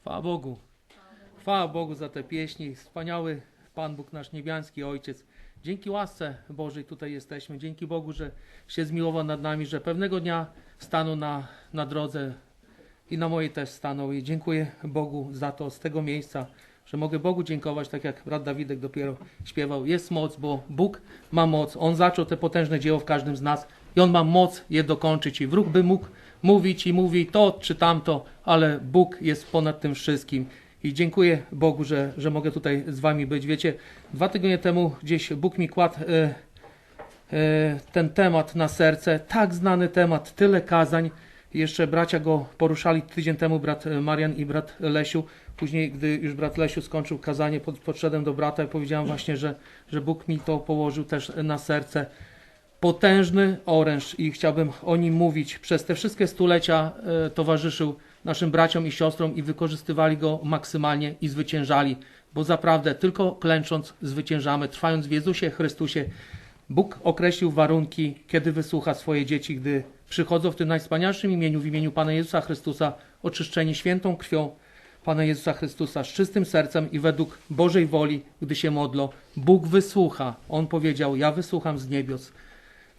Chwała Bogu. Chwała Bogu za te pieśni. Wspaniały Pan Bóg nasz niebiański Ojciec. Dzięki łasce Bożej tutaj jesteśmy. Dzięki Bogu, że się zmiłował nad nami, że pewnego dnia stanął na, na drodze i na mojej też stanął. I dziękuję Bogu za to z tego miejsca, że mogę Bogu dziękować, tak jak brat Dawidek dopiero śpiewał. Jest moc, bo Bóg ma moc. On zaczął te potężne dzieło w każdym z nas i On ma moc je dokończyć. I wróg by mógł mówić i mówi to czy tamto, ale Bóg jest ponad tym wszystkim. I dziękuję Bogu, że, że mogę tutaj z Wami być. Wiecie, dwa tygodnie temu gdzieś Bóg mi kładł e, e, ten temat na serce. Tak znany temat, tyle kazań. Jeszcze bracia go poruszali tydzień temu, brat Marian i brat Lesiu. Później, gdy już brat Lesiu skończył kazanie, pod, podszedłem do brata i powiedziałem właśnie, że, że Bóg mi to położył też na serce. Potężny oręż i chciałbym o nim mówić. Przez te wszystkie stulecia e, towarzyszył naszym braciom i siostrom i wykorzystywali go maksymalnie i zwyciężali. Bo zaprawdę tylko klęcząc zwyciężamy, trwając w Jezusie Chrystusie. Bóg określił warunki, kiedy wysłucha swoje dzieci, gdy przychodzą w tym najwspanialszym imieniu, w imieniu Pana Jezusa Chrystusa, oczyszczeni świętą krwią Pana Jezusa Chrystusa, z czystym sercem i według Bożej woli, gdy się modlą. Bóg wysłucha. On powiedział, ja wysłucham z niebios.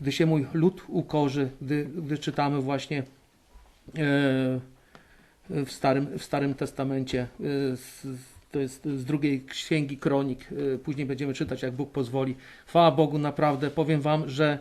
Gdy się mój lud ukorzy, gdy, gdy czytamy właśnie e, w Starym, w Starym Testamencie, e, z, to jest z drugiej księgi kronik, e, później będziemy czytać, jak Bóg pozwoli. Chwała Bogu, naprawdę, powiem Wam, że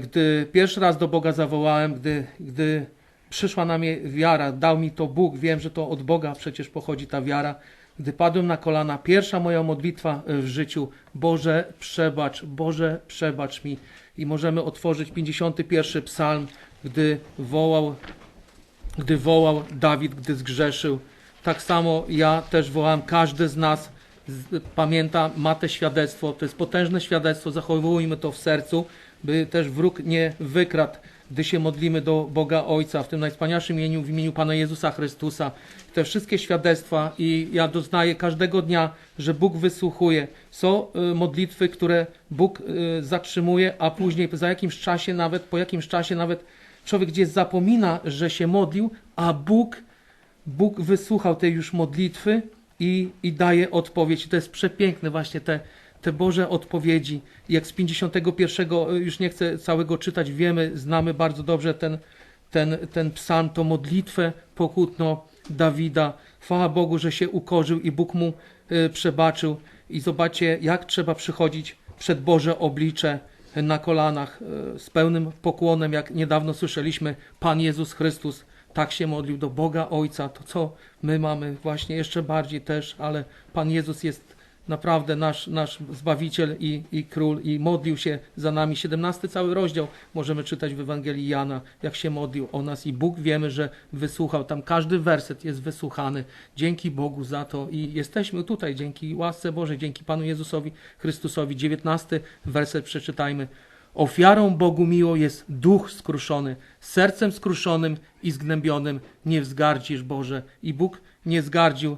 gdy pierwszy raz do Boga zawołałem, gdy, gdy przyszła na mnie wiara, dał mi to Bóg, wiem, że to od Boga przecież pochodzi ta wiara, gdy padłem na kolana, pierwsza moja modlitwa w życiu, Boże przebacz, Boże przebacz mi. I możemy otworzyć 51 psalm, gdy wołał, gdy wołał Dawid, gdy zgrzeszył. Tak samo ja też wołałem, każdy z nas pamięta, ma te świadectwo, to jest potężne świadectwo, zachowujmy to w sercu, by też wróg nie wykradł gdy się modlimy do Boga Ojca w tym najwspanialszym imieniu, w imieniu Pana Jezusa Chrystusa. Te wszystkie świadectwa i ja doznaję każdego dnia, że Bóg wysłuchuje. Są y, modlitwy, które Bóg y, zatrzymuje, a później za jakimś czasie nawet, po jakimś czasie nawet człowiek gdzieś zapomina, że się modlił, a Bóg, Bóg wysłuchał tej już modlitwy i, i daje odpowiedź. I to jest przepiękne właśnie te te Boże odpowiedzi. Jak z 51, już nie chcę całego czytać, wiemy, znamy bardzo dobrze ten, ten, ten psalm, to modlitwę pokutno Dawida. Chwała Bogu, że się ukorzył i Bóg mu y, przebaczył. I zobaczcie, jak trzeba przychodzić przed Boże oblicze na kolanach y, z pełnym pokłonem, jak niedawno słyszeliśmy, Pan Jezus Chrystus tak się modlił do Boga Ojca. To co my mamy właśnie jeszcze bardziej też, ale Pan Jezus jest naprawdę nasz, nasz Zbawiciel i, i Król i modlił się za nami. 17 cały rozdział możemy czytać w Ewangelii Jana, jak się modlił o nas i Bóg wiemy, że wysłuchał. Tam każdy werset jest wysłuchany. Dzięki Bogu za to i jesteśmy tutaj dzięki łasce Bożej, dzięki Panu Jezusowi Chrystusowi. 19 werset przeczytajmy. Ofiarą Bogu miło jest duch skruszony, sercem skruszonym i zgnębionym nie wzgardzisz Boże. I Bóg nie zgardził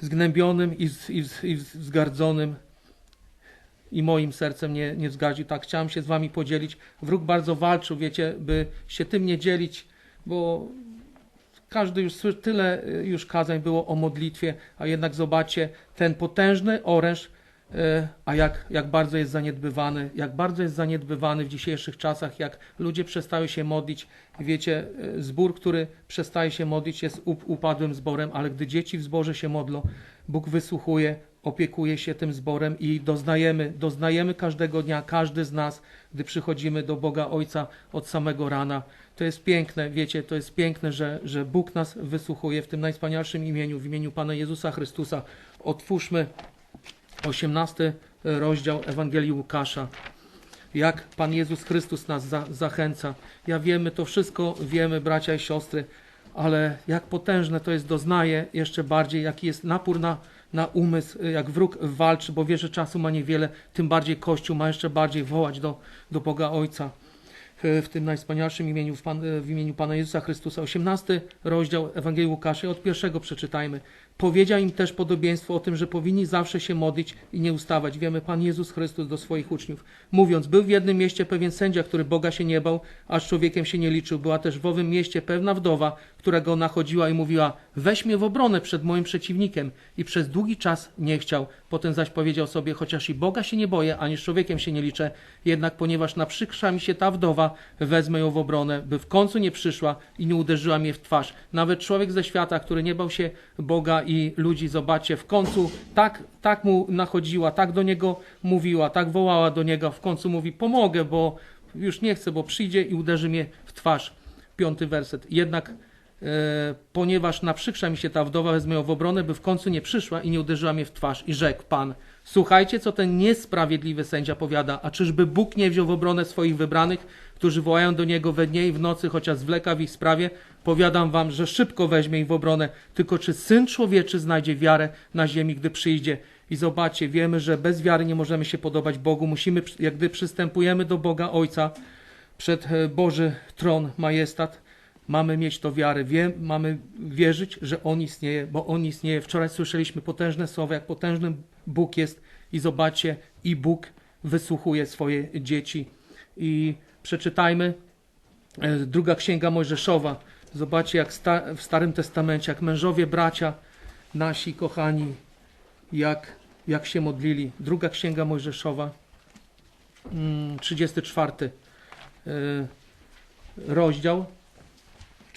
zgnębionym i, z, i, z, i zgardzonym i moim sercem nie, nie. Tak, chciałem się z wami podzielić. Wróg bardzo walczył, wiecie, by się tym nie dzielić, bo każdy już tyle y, już kazań było o modlitwie, a jednak zobaczcie, ten potężny oręż, a jak, jak bardzo jest zaniedbywany, jak bardzo jest zaniedbywany w dzisiejszych czasach, jak ludzie przestały się modlić. Wiecie, e, zbór, który przestaje się modlić, jest upadłym zborem, ale gdy dzieci w zborze się modlą, Bóg wysłuchuje, opiekuje się tym zborem i doznajemy, doznajemy każdego dnia, każdy z nas, gdy przychodzimy do Boga Ojca od samego rana. To jest piękne, wiecie, to jest piękne, że, że Bóg nas wysłuchuje w tym najwspanialszym imieniu, w imieniu Pana Jezusa Chrystusa. Otwórzmy 18 rozdział Ewangelii Łukasza jak Pan Jezus Chrystus nas za, zachęca. Ja wiemy, to wszystko wiemy, bracia i siostry, ale jak potężne to jest, doznaję jeszcze bardziej, jaki jest napór na, na umysł, jak wróg walczy, bo wie, że czasu ma niewiele, tym bardziej Kościół ma jeszcze bardziej wołać do, do Boga Ojca. w tym najwspanialszym imieniu, w, Pan, w imieniu Pana Jezusa Chrystusa. 18 rozdział Ewangelii Łukasza, od pierwszego przeczytajmy. Powiedział im też podobieństwo o tym, że powinni zawsze się modlić i nie ustawać. Wiemy, Pan Jezus Chrystus do swoich uczniów, mówiąc, był w jednym mieście pewien sędzia, który Boga się nie bał, a z człowiekiem się nie liczył. Była też w owym mieście pewna wdowa, która go nachodziła i mówiła, weź mnie w obronę przed moim przeciwnikiem. I przez długi czas nie chciał. Potem zaś powiedział sobie, chociaż i Boga się nie boję, ani z człowiekiem się nie liczę, jednak ponieważ naprzykrza mi się ta wdowa, wezmę ją w obronę, by w końcu nie przyszła i nie uderzyła mnie w twarz. Nawet człowiek ze świata, który nie bał się Boga i ludzi, zobaczcie, w końcu tak, tak mu nachodziła, tak do niego mówiła, tak wołała do niego, w końcu mówi, pomogę, bo już nie chcę, bo przyjdzie i uderzy mnie w twarz. Piąty werset. Jednak ponieważ naprzykrza mi się ta wdowa, wezmę ją w obronę, by w końcu nie przyszła i nie uderzyła mnie w twarz. I rzekł Pan, słuchajcie, co ten niesprawiedliwy sędzia powiada, a czyżby Bóg nie wziął w obronę swoich wybranych, którzy wołają do Niego we dnie i w nocy, chociaż zwleka w ich sprawie? Powiadam wam, że szybko weźmie ich w obronę, tylko czy Syn Człowieczy znajdzie wiarę na ziemi, gdy przyjdzie? I zobaczcie, wiemy, że bez wiary nie możemy się podobać Bogu. Musimy, jak gdy przystępujemy do Boga Ojca, przed e, Boży tron, majestat, mamy mieć to wiarę, Wie, mamy wierzyć, że On istnieje, bo On istnieje. Wczoraj słyszeliśmy potężne słowa, jak potężny Bóg jest i zobaczcie, i Bóg wysłuchuje swoje dzieci. I przeczytajmy e, druga księga Mojżeszowa. Zobaczcie, jak sta, w Starym Testamencie, jak mężowie, bracia nasi kochani, jak, jak się modlili. Druga księga Mojżeszowa, mm, 34 y, rozdział,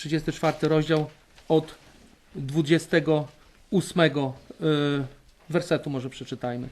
34 rozdział od 28 y, wersetu może przeczytajmy.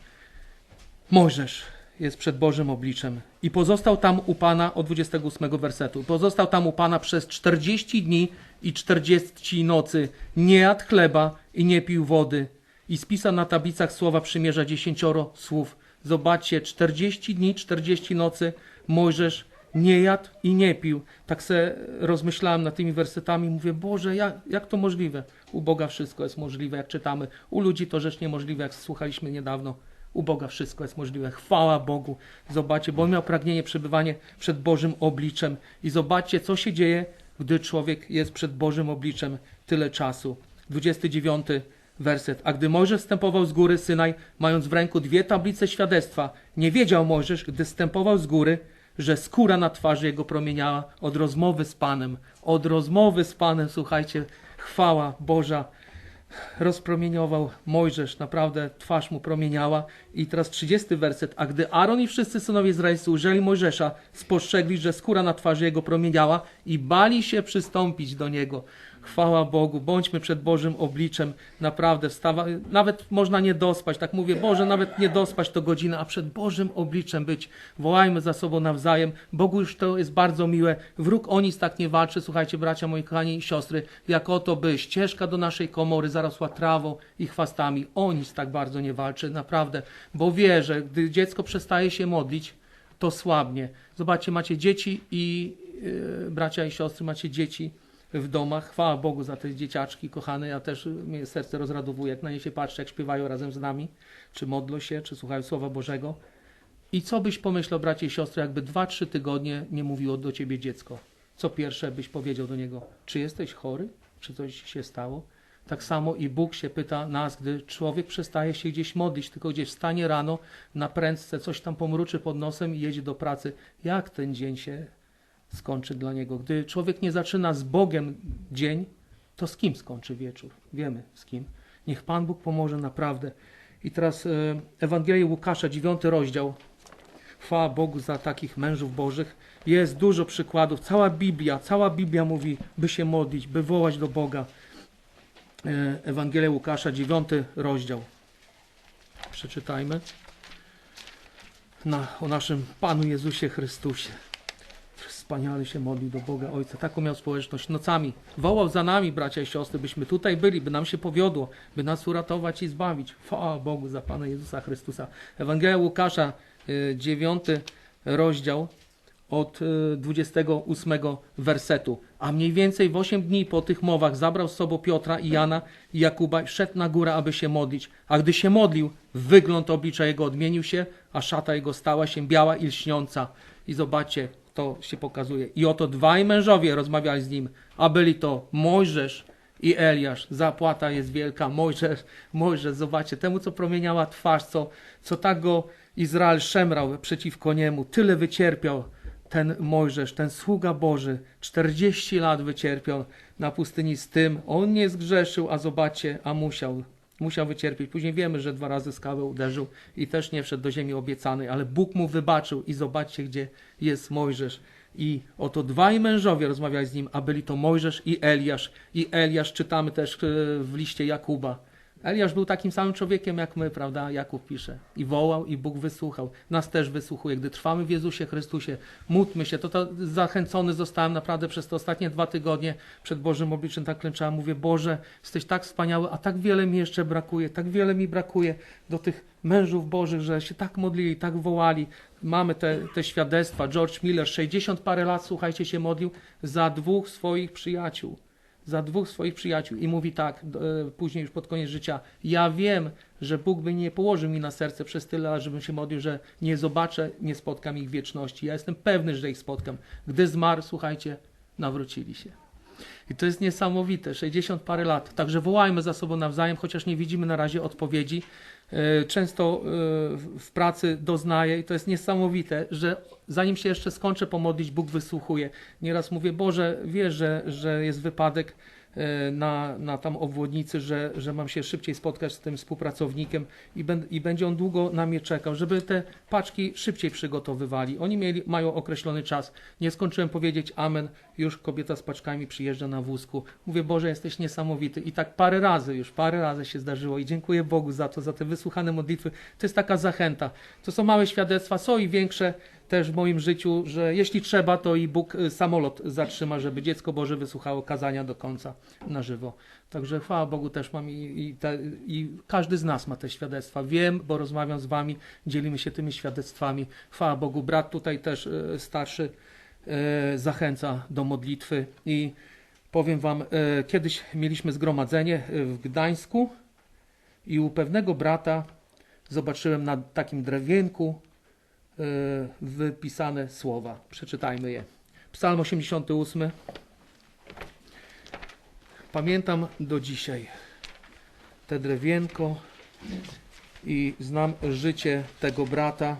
Mojżesz jest przed Bożym obliczem i pozostał tam u Pana od 28 wersetu. Pozostał tam u Pana przez 40 dni i 40 nocy. Nie jadł chleba i nie pił wody. I spisał na tablicach słowa przymierza dziesięcioro słów. Zobaczcie, 40 dni, 40 nocy Mojżesz nie jadł i nie pił. Tak se rozmyślałem nad tymi wersetami. Mówię, Boże, jak, jak to możliwe? U Boga wszystko jest możliwe, jak czytamy. U ludzi to rzecz niemożliwa, jak słuchaliśmy niedawno. U Boga wszystko jest możliwe. Chwała Bogu. Zobaczcie, bo on miał pragnienie przebywania przed Bożym obliczem. I zobaczcie, co się dzieje, gdy człowiek jest przed Bożym obliczem tyle czasu. 29 werset. A gdy Mojżesz wstępował z góry Synaj, mając w ręku dwie tablice świadectwa, nie wiedział Mojżesz, gdy wstępował z góry, że skóra na twarzy jego promieniała od rozmowy z Panem. Od rozmowy z Panem, słuchajcie, chwała Boża rozpromieniował Mojżesz, naprawdę twarz mu promieniała. I teraz 30 werset. A gdy Aaron i wszyscy synowie Izraelscy ujrzeli Mojżesza, spostrzegli, że skóra na twarzy jego promieniała i bali się przystąpić do niego. Chwała Bogu, bądźmy przed Bożym obliczem, naprawdę wstawa, nawet można nie dospać, tak mówię, Boże, nawet nie dospać to godzinę, a przed Bożym obliczem być, wołajmy za sobą nawzajem, Bogu już to jest bardzo miłe, wróg o nic tak nie walczy, słuchajcie bracia moi kochani i siostry, jak oto by ścieżka do naszej komory zarosła trawą i chwastami, o nic tak bardzo nie walczy, naprawdę, bo wie, że gdy dziecko przestaje się modlić, to słabnie. Zobaczcie, macie dzieci i yy, bracia i siostry, macie dzieci, w domach. Chwała Bogu za te dzieciaczki kochane. Ja też mnie serce rozradowuje, jak na nie się patrzę, jak śpiewają razem z nami, czy modlą się, czy słuchają Słowa Bożego. I co byś pomyślał, bracie i siostry, jakby dwa, trzy tygodnie nie mówiło do ciebie dziecko? Co pierwsze byś powiedział do niego? Czy jesteś chory? Czy coś się stało? Tak samo i Bóg się pyta nas, gdy człowiek przestaje się gdzieś modlić, tylko gdzieś wstanie rano na prędce, coś tam pomruczy pod nosem i jedzie do pracy. Jak ten dzień się skończy dla niego. Gdy człowiek nie zaczyna z Bogiem dzień, to z kim skończy wieczór? Wiemy z kim. Niech Pan Bóg pomoże naprawdę. I teraz e, Ewangelia Łukasza, dziewiąty rozdział. Chwała Bogu za takich mężów Bożych. Jest dużo przykładów. Cała Biblia, cała Biblia mówi, by się modlić, by wołać do Boga. E, Ewangelia Łukasza, dziewiąty rozdział. Przeczytajmy. Na, o naszym Panu Jezusie Chrystusie wspaniale się modlił do Boga Ojca. Taką miał społeczność nocami. Wołał za nami, bracia i siostry, byśmy tutaj byli, by nam się powiodło, by nas uratować i zbawić. Chwała Bogu za Pana Jezusa Chrystusa. Ewangelia Łukasza, 9 rozdział, od 28 wersetu. A mniej więcej w 8 dni po tych mowach zabrał z sobą Piotra i Jana i Jakuba i szedł na górę, aby się modlić. A gdy się modlił, wygląd oblicza jego odmienił się, a szata jego stała się biała i lśniąca. I zobaczcie, to się pokazuje. I oto dwaj mężowie rozmawiali z nim, a byli to Mojżesz i Eliasz. Zapłata jest wielka. Mojżesz, Mojżesz, zobaczcie, temu co promieniała twarz, co, co tak go Izrael szemrał przeciwko niemu, tyle wycierpiał ten Mojżesz, ten sługa Boży, 40 lat wycierpiał na pustyni z tym. On nie zgrzeszył, a zobaczcie, a musiał. Musiał wycierpieć. Później wiemy, że dwa razy skałę uderzył i też nie wszedł do ziemi obiecanej, ale Bóg mu wybaczył i zobaczcie, gdzie jest Mojżesz. I oto dwaj mężowie rozmawiali z nim, a byli to Mojżesz i Eliasz. I Eliasz czytamy też e, w liście Jakuba. Eliasz był takim samym człowiekiem jak my, prawda? Jakub pisze. I wołał, i Bóg wysłuchał. Nas też wysłuchuje. Gdy trwamy w Jezusie Chrystusie, módlmy się. To, to zachęcony zostałem naprawdę przez te ostatnie dwa tygodnie przed Bożym obliczem. Tak klęczałem. Mówię, Boże, jesteś tak wspaniały, a tak wiele mi jeszcze brakuje. Tak wiele mi brakuje do tych mężów Bożych, że się tak modlili, tak wołali. Mamy te, te świadectwa. George Miller, 60 parę lat, słuchajcie, się modlił za dwóch swoich przyjaciół za dwóch swoich przyjaciół i mówi tak, e, później już pod koniec życia, ja wiem, że Bóg by nie położył mi na serce przez tyle lat, żebym się modlił, że nie zobaczę, nie spotkam ich wieczności. Ja jestem pewny, że ich spotkam. Gdy zmarł, słuchajcie, nawrócili się. I to jest niesamowite, 60 parę lat. Także wołajmy za sobą nawzajem, chociaż nie widzimy na razie odpowiedzi. E, często e, w pracy doznaję i to jest niesamowite, że zanim się jeszcze skończę pomodlić, Bóg wysłuchuje. Nieraz mówię, Boże, wiesz, że, jest wypadek, na, na tam obwodnicy, że, że mam się szybciej spotkać z tym współpracownikiem i, ben, i będzie on długo na mnie czekał, żeby te paczki szybciej przygotowywali. Oni mieli, mają określony czas. Nie skończyłem powiedzieć amen, już kobieta z paczkami przyjeżdża na wózku. Mówię, Boże, jesteś niesamowity. I tak parę razy już, parę razy się zdarzyło i dziękuję Bogu za to, za te wysłuchane modlitwy. To jest taka zachęta. To są małe świadectwa, są i większe też w moim życiu, że jeśli trzeba, to i Bóg y, samolot zatrzyma, żeby dziecko Boże wysłuchało kazania do końca na żywo. Także chwała Bogu też mam i, i, te, i, każdy z nas ma te świadectwa. Wiem, bo rozmawiam z wami, dzielimy się tymi świadectwami. Chwała Bogu, brat tutaj też y, starszy y, zachęca do modlitwy i powiem wam, kiedyś mieliśmy zgromadzenie w Gdańsku i u pewnego brata zobaczyłem na takim drewienku wypisane słowa. Przeczytajmy je. Psalm 88. Pamiętam do dzisiaj te drewienko i znam życie tego brata,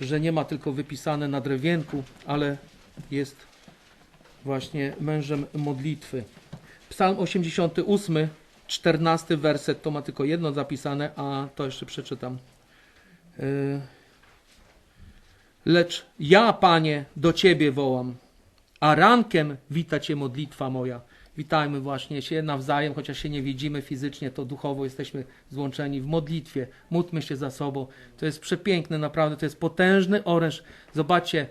że nie ma tylko wypisane na drewienku, ale jest właśnie mężem modlitwy. Psalm 88, 14 werset, to ma tylko jedno zapisane, a to jeszcze przeczytam. Yy Lecz ja, Panie, do Ciebie wołam, a rankiem wita Cię modlitwa moja. Witajmy właśnie się nawzajem, chociaż się nie widzimy fizycznie, to duchowo jesteśmy złączeni w modlitwie. Módlmy się za sobą. To jest przepiękne, naprawdę, to jest potężny oręż. Zobaczcie,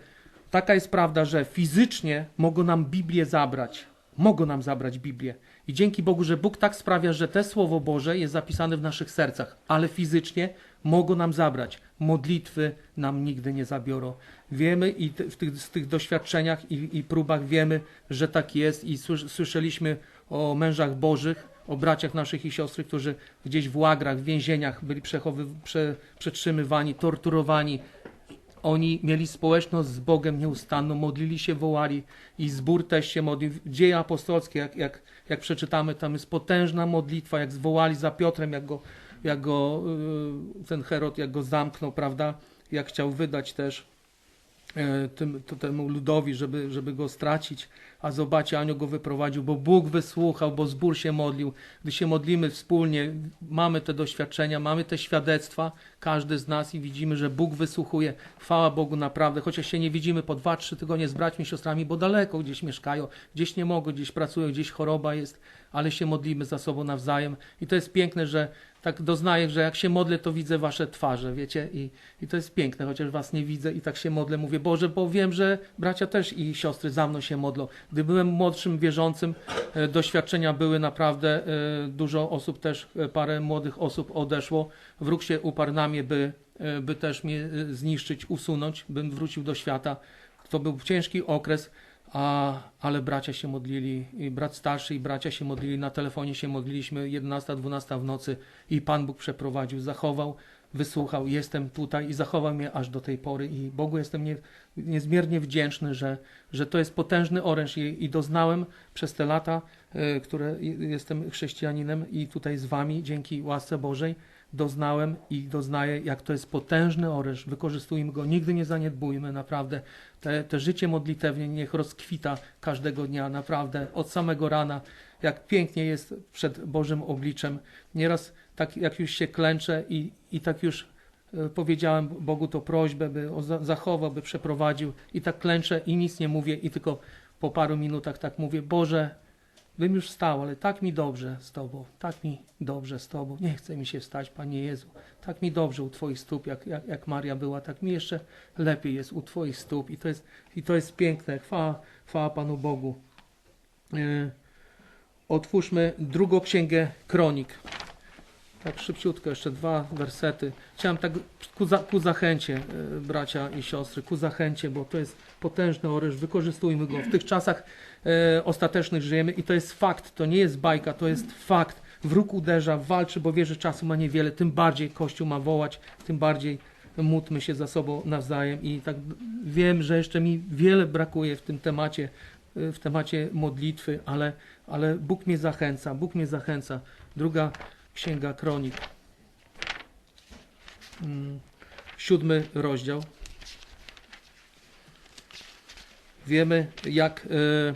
taka jest prawda, że fizycznie mogą nam Biblię zabrać. Mogą nam zabrać Biblię. I dzięki Bogu, że Bóg tak sprawia, że te Słowo Boże jest zapisane w naszych sercach, ale fizycznie mogą nam zabrać. Modlitwy nam nigdy nie zabiorą. Wiemy i w tych, z tych doświadczeniach i, i próbach wiemy, że tak jest i słyszeliśmy o mężach bożych, o braciach naszych i siostry, którzy gdzieś w łagrach, w więzieniach byli przechowy, prze, przetrzymywani, torturowani. Oni mieli społeczność z Bogiem nieustanną, modlili się, wołali i zbór też się modlił. Dzieje apostolskie, jak, jak, jak przeczytamy, tam jest potężna modlitwa, jak zwołali za Piotrem, jak go jak go y, ten Herod, jak go zamknął, prawda, jak chciał wydać też e, tym, temu ludowi, żeby, żeby go stracić, a zobaczcie, Anioł go wyprowadził, bo Bóg wysłuchał, bo zbór się modlił. Gdy się modlimy wspólnie, mamy te doświadczenia, mamy te świadectwa, każdy z nas i widzimy, że Bóg wysłuchuje. Chwała Bogu naprawdę, chociaż się nie widzimy po dwa, trzy tygodnie z braćmi, siostrami, bo daleko gdzieś mieszkają, gdzieś nie mogą, gdzieś pracują, gdzieś choroba jest, ale się modlimy za sobą nawzajem i to jest piękne, że tak doznaję, że jak się modlę, to widzę wasze twarze, wiecie, i, i to jest piękne, chociaż was nie widzę i tak się modlę, mówię, Boże, bo wiem, że bracia też i siostry za mną się modlą. Gdy byłem młodszym wierzącym, e, doświadczenia były naprawdę, e, dużo osób też, e, parę młodych osób odeszło, wróg się uparł na mnie, by, by też mnie zniszczyć, usunąć, bym wrócił do świata. To był ciężki okres, a, ale bracia się modlili, i brat starszy i bracia się modlili, na telefonie się modliliśmy 11-12 w nocy i Pan Bóg przeprowadził, zachował, wysłuchał. Jestem tutaj i zachował mnie aż do tej pory i Bogu jestem nie, niezmiernie wdzięczny, że, że to jest potężny oręż i, i doznałem przez te lata, e, które jestem chrześcijaninem i tutaj z wami, dzięki łasce Bożej, doznałem i doznaję, jak to jest potężny oręż. Wykorzystujmy go, nigdy nie zaniedbujmy, naprawdę. Te, te życie modlitewnie niech rozkwita każdego dnia, naprawdę, od samego rana. Jak pięknie jest przed Bożym obliczem. Nieraz tak jak już się klęczę i, i tak już e, powiedziałem Bogu to prośbę, by zachował, by przeprowadził. I tak klęczę i nic nie mówię i tylko po paru minutach tak mówię, Boże, bym już wstał, ale tak mi dobrze z Tobą, tak mi dobrze z Tobą, nie chce mi się wstać, Panie Jezu, tak mi dobrze u Twoich stóp, jak, jak, jak Maria była, tak mi jeszcze lepiej jest u Twoich stóp. I to jest, i to jest piękne, chwała, chwała Panu Bogu. E, Otwórzmy drugą księgę Kronik. Tak szybciutko, jeszcze dwa wersety. Chciałem tak ku, za, ku zachęcie, e, bracia i siostry, ku zachęcie, bo to jest potężny oręż, wykorzystujmy go. W tych czasach e, ostatecznych żyjemy i to jest fakt, to nie jest bajka, to jest fakt. Wróg uderza, walczy, bo wie, że czasu ma niewiele, tym bardziej Kościół ma wołać, tym bardziej módlmy się za sobą nawzajem i tak wiem, że jeszcze mi wiele brakuje w tym temacie, e, w temacie modlitwy, ale, ale Bóg mnie zachęca, Bóg mnie zachęca. Druga Księga Kronik. Mm, Siódmy rozdział. Wiemy, jak e,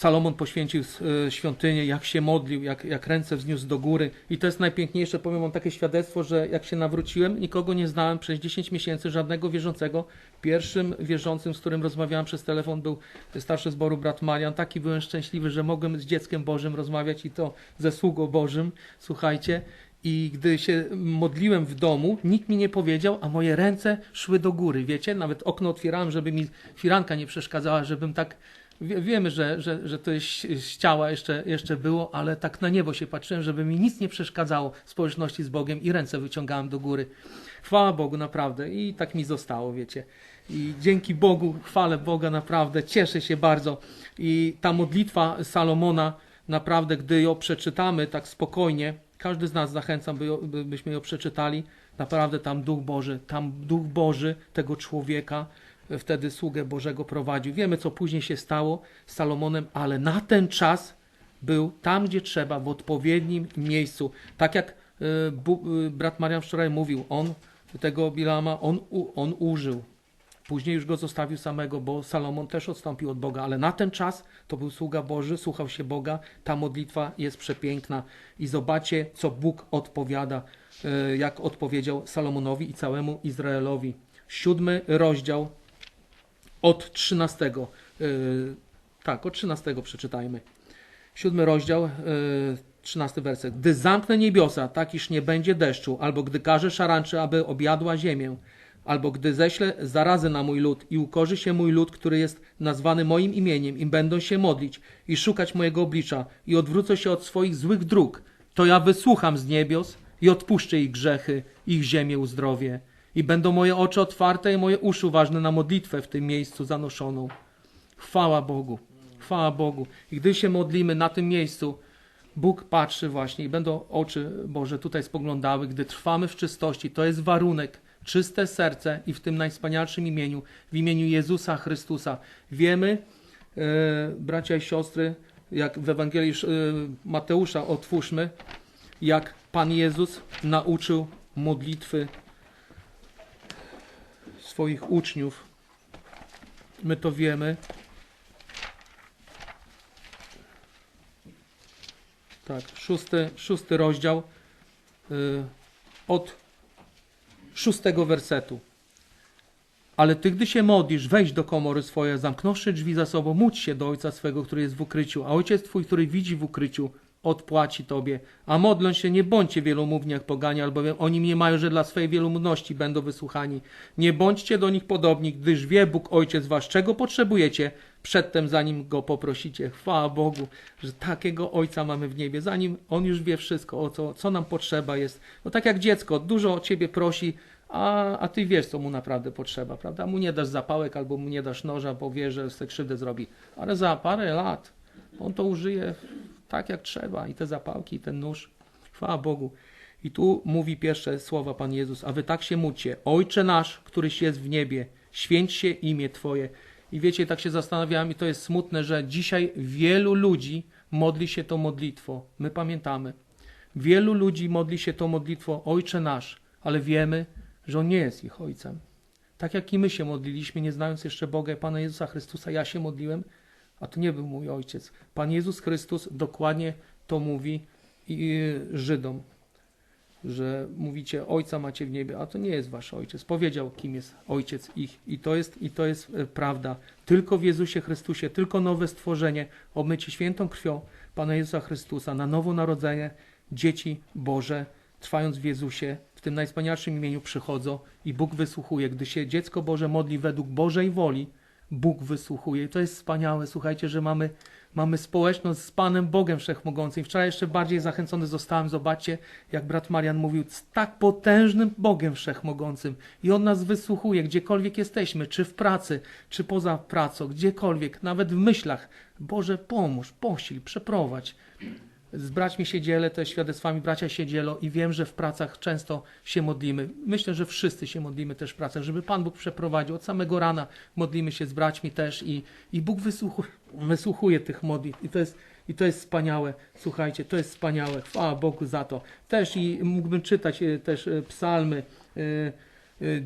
Salomon poświęcił e, świątynię, jak się modlił, jak, jak ręce wzniósł do góry. I to jest najpiękniejsze. Powiem wam takie świadectwo, że jak się nawróciłem, nikogo nie znałem przez 10 miesięcy, żadnego wierzącego. Pierwszym wierzącym, z którym rozmawiałem przez telefon, był starszy zboru brat Marian. Taki byłem szczęśliwy, że mogłem z dzieckiem Bożym rozmawiać i to ze sługą Bożym. Słuchajcie. I gdy się modliłem w domu, nikt mi nie powiedział, a moje ręce szły do góry. Wiecie, nawet okno otwierałem, żeby mi firanka nie przeszkadzała, żebym tak. Wie, wiemy, że, że, że to jest z ciała jeszcze, jeszcze było, ale tak na niebo się patrzyłem, żeby mi nic nie przeszkadzało w społeczności z Bogiem i ręce wyciągałem do góry. Chwała Bogu, naprawdę. I tak mi zostało, wiecie. I dzięki Bogu, chwalę Boga, naprawdę, cieszę się bardzo. I ta modlitwa Salomona, naprawdę, gdy ją przeczytamy tak spokojnie, każdy z nas zachęcam, by, byśmy ją przeczytali. Naprawdę tam Duch Boży, tam Duch Boży tego człowieka e, wtedy sługę Bożego prowadził. Wiemy, co później się stało z Salomonem, ale na ten czas był tam, gdzie trzeba, w odpowiednim miejscu. Tak jak e, e, brat Marian wczoraj mówił, on tego Bilama, on, on użył. Później już go zostawił samego, bo Salomon też odstąpił od Boga, ale na ten czas to był sługa Boży, słuchał się Boga. Ta modlitwa jest przepiękna i zobaczcie, co Bóg odpowiada, e, jak odpowiedział Salomonowi i całemu Izraelowi. Siódmy rozdział od 13. e, Tak, od 13 przeczytajmy. Siódmy rozdział, e, 13 werset. Gdy zamknę niebiosa, tak iż nie będzie deszczu, albo gdy każę szarańczy, aby objadła ziemię, albo gdy ześlę zarazy na mój lud i ukorzy się mój lud, który jest nazwany moim imieniem i będą się modlić i szukać mojego oblicza i odwrócą się od swoich złych dróg, to ja wysłucham z niebios i odpuszczę ich grzechy, ich ziemię uzdrowię. I będą moje oczy otwarte i moje uszy uważne na modlitwę w tym miejscu zanoszoną. Chwała Bogu, chwała Bogu. I gdy się modlimy na tym miejscu, Bóg patrzy właśnie i będą oczy Boże tutaj spoglądały, gdy trwamy w czystości. To jest warunek. Czyste serce i w tym najwspanialszym imieniu, w imieniu Jezusa Chrystusa. Wiemy, e, bracia i siostry, jak w Ewangelii e, Mateusza otwórzmy, jak Pan Jezus nauczył modlitwy swoich uczniów. My to wiemy. Tak, szósty, szósty rozdział y, od szóstego wersetu. Ale ty, gdy się modlisz, wejdź do komory swoje, zamknąwszy drzwi za sobą, módl się do Ojca swego, który jest w ukryciu, a Ojciec twój, który widzi w ukryciu, odpłaci tobie. A modląc się, nie bądźcie wielomówni jak pogani, albowiem oni nie mają, że dla swej wielomówności będą wysłuchani. Nie bądźcie do nich podobni, gdyż wie Bóg Ojciec wasz, czego potrzebujecie, przedtem zanim Go poprosicie. Chwała Bogu, że takiego Ojca mamy w niebie, zanim On już wie wszystko, o co, co nam potrzeba jest. No tak jak dziecko, dużo o Ciebie prosi, a, a Ty wiesz, co mu naprawdę potrzeba, prawda? Mu nie dasz zapałek albo mu nie dasz noża, bo wie, że sobie krzywdę zrobi. Ale za parę lat On to użyje tak jak trzeba i te zapałki, i ten nóż. Chwała Bogu. I tu mówi pierwsze słowa Pan Jezus, a wy tak się módlcie. Ojcze nasz, któryś jest w niebie, święć się imię Twoje. I wiecie, tak się zastanawiałem i to jest smutne, że dzisiaj wielu ludzi modli się tą modlitwą. My pamiętamy. Wielu ludzi modli się tą modlitwą Ojcze nasz, ale wiemy, że On nie jest ich Ojcem. Tak jak i my się modliliśmy, nie znając jeszcze Boga Pana Jezusa Chrystusa, ja się modliłem, a to nie był mój Ojciec. Pan Jezus Chrystus dokładnie to mówi Żydom, że mówicie Ojca macie w niebie, a to nie jest wasz Ojciec. Powiedział, kim jest Ojciec ich i to jest, i to jest e, prawda. Tylko w Jezusie Chrystusie, tylko nowe stworzenie, obmycie świętą krwią Pana Jezusa Chrystusa na nowo narodzenie, dzieci Boże, trwając w Jezusie, w tym najwspanialszym imieniu przychodzą i Bóg wysłuchuje. Gdy się dziecko Boże modli według Bożej woli, Bóg wysłuchuje. I to jest wspaniałe, słuchajcie, że mamy, mamy społeczność z Panem Bogiem Wszechmogącym. Wczoraj jeszcze bardziej zachęcony zostałem, zobaczcie, jak brat Marian mówił, z tak potężnym Bogiem Wszechmogącym. I On nas wysłuchuje, gdziekolwiek jesteśmy, czy w pracy, czy poza pracą, gdziekolwiek, nawet w myślach. Boże, pomóż, posil, przeprowadź. Z braćmi się dzielę, też świadectwami bracia się dzielą i wiem, że w pracach często się modlimy. Myślę, że wszyscy się modlimy też w pracach, żeby Pan Bóg przeprowadził. Od samego rana modlimy się z braćmi też i, i Bóg wysłuchuje, wysłuchuje tych modlitw. I to, jest, I to jest wspaniałe. Słuchajcie, to jest wspaniałe. Chwała Bogu za to. Też i mógłbym czytać e, też e, psalmy. e,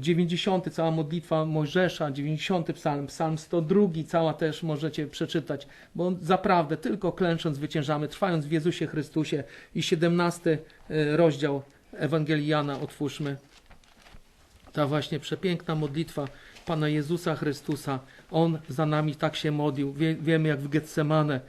90, cała modlitwa Mojżesza, 90 psalm, psalm 102, cała też możecie przeczytać, bo zaprawdę tylko klęcząc zwyciężamy, trwając w Jezusie Chrystusie. I 17 e, rozdział Ewangelii Jana otwórzmy. Ta właśnie przepiękna modlitwa Pana Jezusa Chrystusa. On za nami tak się modlił. Wie, wiemy jak w Getsemane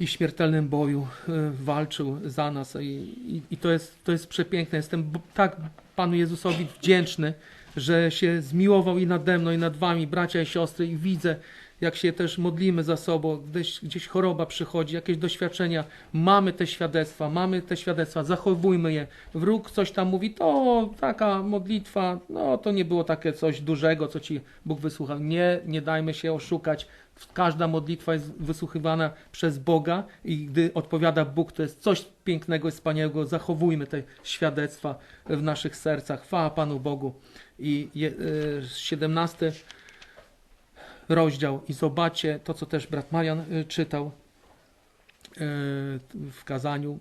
i śmiertelnym boju e, walczył za nas. I, i, i to, jest, to jest przepiękne. Jestem tak Panu Jezusowi wdzięczny, że się zmiłował i nade mną, i nad wami, bracia i siostry, i widzę, jak się też modlimy za sobą, gdzieś, gdzieś choroba przychodzi, jakieś doświadczenia. Mamy te świadectwa, mamy te świadectwa, zachowujmy je. Wróg coś tam mówi, to taka modlitwa, no to nie było takie coś dużego, co ci Bóg wysłuchał. Nie, nie dajmy się oszukać. Każda modlitwa jest wysłuchiwana przez Boga i gdy odpowiada Bóg, to jest coś pięknego wspaniałego. Zachowujmy te świadectwa w naszych sercach. Chwała Panu Bogu. I je, y, 17 rozdział i zobaczcie to, co też brat Marian y, czytał y, w kazaniu,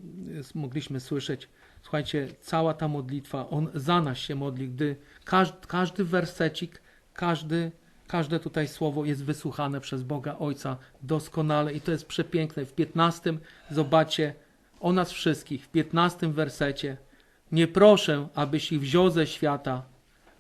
mogliśmy słyszeć. Słuchajcie, cała ta modlitwa, on za nas się modli, gdy każdy, każdy wersecik, każdy, każde tutaj słowo jest wysłuchane przez Boga Ojca doskonale i to jest przepiękne. W 15 zobaczcie o nas wszystkich, w 15 wersecie. Nie proszę, abyś ich wziął ze świata,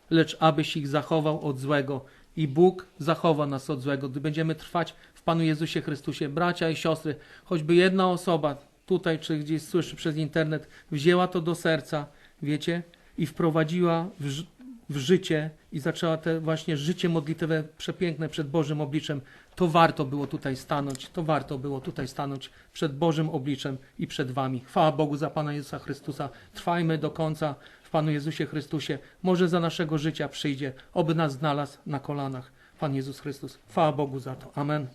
lecz abyś ich zachował od złego. I Bóg zachowa nas od złego, gdy będziemy trwać w Panu Jezusie Chrystusie. Bracia i siostry, choćby jedna osoba tutaj czy gdzieś słyszy przez internet, wzięła to do serca, wiecie, i wprowadziła w, w życie i zaczęła te właśnie życie modlitewne przepiękne przed Bożym obliczem, to warto było tutaj stanąć, to warto było tutaj stanąć przed Bożym obliczem i przed Wami. Chwała Bogu za Pana Jezusa Chrystusa. Trwajmy do końca w Panu Jezusie Chrystusie. Może za naszego życia przyjdzie, oby nas znalazł na kolanach. Pan Jezus Chrystus. Chwała Bogu za to. Amen.